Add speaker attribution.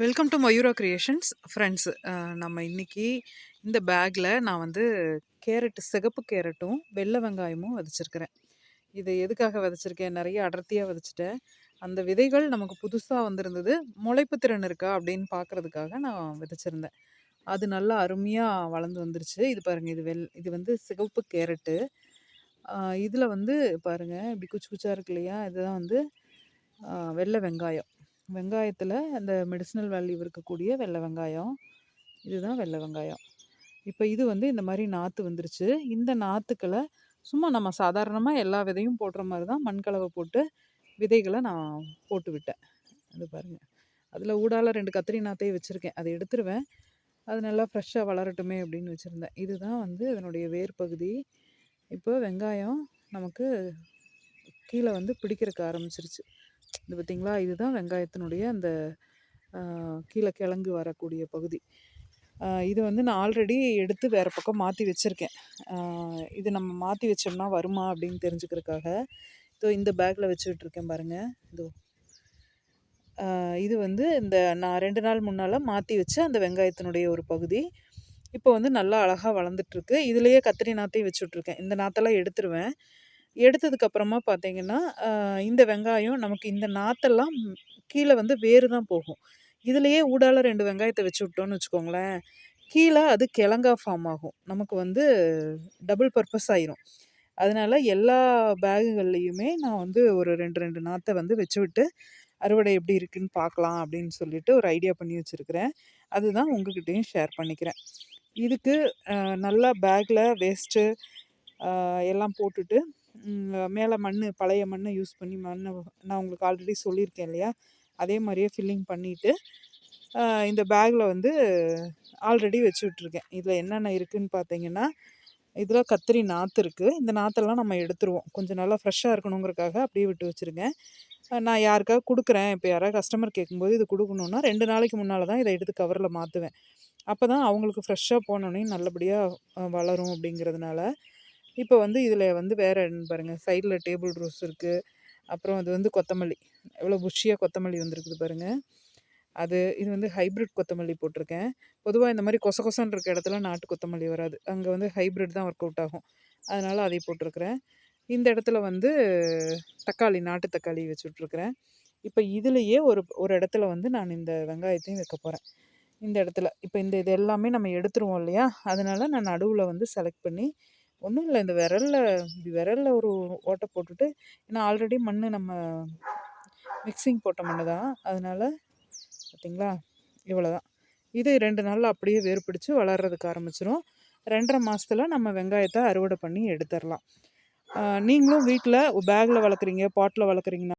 Speaker 1: Welcome to Mayura creations friends நம்ம இன்னைக்கு இந்த பேக்கில் நான் வந்து கேரட் சிகப்பு கேரட்டும் வெள்ளை வெங்காயமும் விதைச்சிருக்கிறேன். இதை எதுக்காக விதைச்சிருக்கேன்? நிறைய அடர்த்தியாக விதைச்சிட்டேன். அந்த விதைகள் நமக்கு புதுசாக வந்திருந்தது. முளைப்பு திறன் இருக்கா அப்படின்னு பார்க்குறதுக்காக நான் விதைச்சிருந்தேன். அது நல்லா அருமையாக வளர்ந்து வந்துருச்சு. இது பாருங்கள் இது வெள் இது வந்து சிகப்பு கேரட்டு. இதில் வந்து பாருங்கள் இப்படி குச்சி குச்சாக இருக்கு இல்லையா? இதுதான் வந்து வெள்ளை வெங்காயம். வெங்காயத்தில் அந்த மெடிசினல் வேல்யூ இருக்கக்கூடிய வெள்ளை வெங்காயம். இதுதான் வெள்ளை வெங்காயம். இப்போ இது வந்து இந்த மாதிரி நாற்று வந்துருச்சு. இந்த நாற்றுக்களை சும்மா நம்ம சாதாரணமாக எல்லா விதையும் போடுற மாதிரி தான் மண்கலவை போட்டு விதைகளை நான் போட்டு விட்டேன். அது பாருங்கள் அதில் ஊடால ரெண்டு கத்திரி நாற்றையும் வச்சுருக்கேன். அதை எடுத்துருவேன். அது நல்லா ஃப்ரெஷ்ஷாக வளரட்டுமே அப்படின்னு வச்சுருந்தேன். இதுதான் வந்து அதனுடைய வேர் பகுதி. இப்போ வெங்காயம் நமக்கு கீழே வந்து பிடிக்கிறக்கு ஆரம்பிச்சிருச்சு. இது பார்த்திங்களா? இதுதான் வெங்காயத்தினுடைய அந்த கீழே கிழங்கு வரக்கூடிய பகுதி. இது வந்து நான் ஆல்ரெடி எடுத்து வேறு பக்கம் மாற்றி வச்சுருக்கேன். இது நம்ம மாற்றி வச்சோம்னா வருமா அப்படின்னு தெரிஞ்சுக்கிறதுக்காக. இதோ இந்த பேக்கில் வச்சுக்கிட்டு இருக்கேன் பாருங்கள் இதோ. இது வந்து இந்த நான் ரெண்டு நாள் முன்னால் மாற்றி வச்ச அந்த வெங்காயத்தினுடைய ஒரு பகுதி. இப்போ வந்து நல்லா அழகாக வளர்ந்துட்டுருக்கு இதுலேயே கத்திரி நாற்றையும் வச்சுட்ருக்கேன் இந்த நாற்றெல்லாம் எடுத்துருவேன். எடுத்ததுக்கப்புறமா பார்த்தீங்கன்னா இந்த வெங்காயம் நமக்கு இந்த நாற்றெல்லாம் கீழே வந்து வேறு தான் போகும். இதுலேயே ஊடால ரெண்டு வெங்காயத்தை வச்சு விட்டோம்னு வச்சுக்கோங்களேன் கீழே அது கிழங்கா ஃபார்ம் ஆகும். நமக்கு வந்து டபுள் பர்பஸ் ஆயிரும். அதனால எல்லா பேகுகள்லேயுமே நான் வந்து ஒரு ரெண்டு ரெண்டு நாற்றை வந்து வச்சு விட்டு அறுவடை எப்படி இருக்குன்னு பார்க்கலாம் அப்படின்னு சொல்லிட்டு ஒரு ஐடியா பண்ணி வச்சுருக்கிறேன். அதுதான் உங்ககிட்டயும் ஷேர் பண்ணிக்கிறேன். இதுக்கு நல்லா பேக்கில் வேஸ்ட்டு எல்லாம் போட்டுட்டு மேலே மண் பழைய மண்ணை யூஸ் பண்ணி மண்ணை நான் உங்களுக்கு ஆல்ரெடி சொல்லியிருக்கேன் இல்லையா? அதே மாதிரியே ஃபில்லிங் பண்ணிவிட்டு இந்த பேக்கில் வந்து ஆல்ரெடி வச்சு விட்ருக்கேன் இதில் என்னென்ன இருக்குதுன்னு பார்த்தீங்கன்னா இதில் கத்திரி நாற்று இருக்குது இந்த நாற்றெல்லாம் நம்ம எடுத்துருவோம். கொஞ்சம் நல்லா ஃப்ரெஷ்ஷாக இருக்கணுங்கிறக்காக அப்படியே விட்டு வச்சுருக்கேன். நான் யாருக்காவது கொடுக்குறேன். இப்போ யாராவது கஸ்டமர் கேட்கும்போது இது கொடுக்கணுன்னா ரெண்டு நாளைக்கு முன்னால் தான் இதை எடுத்து கவரில் மாற்றுவேன். அப்போ தான் அவங்களுக்கு ஃப்ரெஷ்ஷாக போனோடனே நல்லபடியாக வளரும் அப்படிங்கிறதுனால இப்போ வந்து இதில் வந்து வேறு பாருங்கள் சைடில் டேபிள் ரோஸ் இருக்குது அப்புறம் அது வந்து கொத்தமல்லி. எவ்வளோ புஷ்ஷியாக கொத்தமல்லி வந்திருக்குது பாருங்கள் அது இது வந்து ஹைப்ரிட் கொத்தமல்லி போட்டிருக்கேன். பொதுவாக இந்த மாதிரி கொச கொசன் இருக்க இடத்துல நாட்டு கொத்தமல்லி வராது. அங்கே வந்து ஹைப்ரிட் தான் ஒர்க் அவுட் ஆகும். அதனால் அதை போட்டிருக்கிறேன். இந்த இடத்துல வந்து தக்காளி நாட்டு தக்காளி வச்சு விட்ருக்குறேன் இப்போ இதுலேயே ஒரு ஒரு இடத்துல வந்து நான் இந்த வெங்காயத்தையும் வைக்க போகிறேன் இந்த இடத்துல. இப்போ இந்த இது எல்லாமே நம்ம எடுத்துருவோம் இல்லையா? அதனால் நான் நடுவில் வந்து செலக்ட் பண்ணி ஒன்றும் இல்லை இந்த விரலில் இப்படி விரலில் ஒரு ஓட்டை போட்டுட்டு ஏன்னா ஆல்ரெடி மண் நம்ம மிக்சிங் போட்ட மண்ணு தான். அதனால் பார்த்தீங்களா இவ்வளோதான் இது ரெண்டு நாளில் அப்படியே வேர் பிடிச்சி வளர்றதுக்கு ஆரம்பிச்சிரும். ரெண்டரை மாதத்தில் நம்ம வெங்காயத்தை அறுவடை பண்ணி எடுத்துடலாம் நீங்களும் வீட்டில் பேக்கில் வளர்க்குறீங்க பாட்டில் வளர்க்குறீங்கன்னா